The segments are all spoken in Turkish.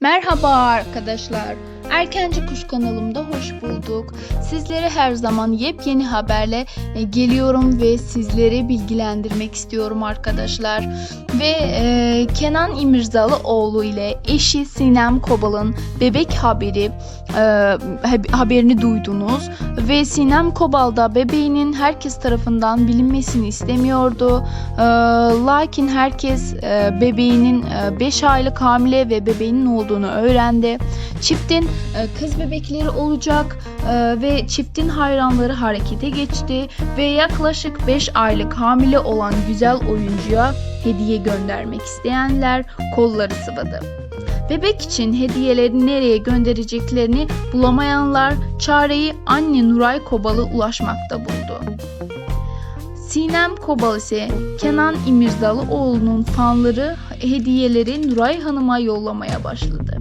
Merhaba arkadaşlar. Erkenci Kuş kanalımda hoş bulduk. Sizlere her zaman yepyeni haberle e, geliyorum ve sizleri bilgilendirmek istiyorum arkadaşlar. Ve e, Kenan İmirzalıoğlu ile eşi Sinem Kobal'ın bebek haberi e, hab- haberini duydunuz ve Sinem Kobal da bebeğinin herkes tarafından bilinmesini istemiyordu. E, lakin herkes e, bebeğinin 5 aylık hamile ve bebeğinin olduğunu öğrendi. Çiftin e, kız bebekleri olacak e, ve çiftin hayranları harekete geçti ve yaklaşık 5 aylık hamile olan güzel oyuncuya hediye göndermek isteyenler kolları sıvadı. Bebek için hediyeleri nereye göndereceklerini bulamayanlar çareyi anne Nuray Kobal'a ulaşmakta buldu. Sinem Kobal ise Kenan İmirzalıoğlu'nun fanları hediyeleri Nuray Hanım'a yollamaya başladı.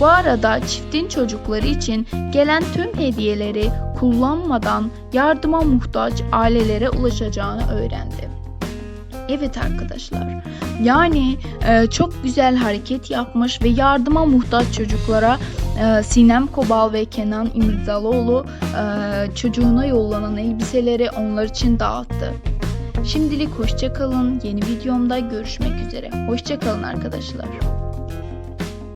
Bu arada çiftin çocukları için gelen tüm hediyeleri kullanmadan yardıma muhtaç ailelere ulaşacağını öğrendi. Evet arkadaşlar. Yani e, çok güzel hareket yapmış ve yardıma muhtaç çocuklara e, Sinem Kobal ve Kenan İmirzalıoğlu e, çocuğuna yollanan elbiseleri onlar için dağıttı. Şimdilik hoşça kalın. Yeni videomda görüşmek üzere. Hoşça kalın arkadaşlar.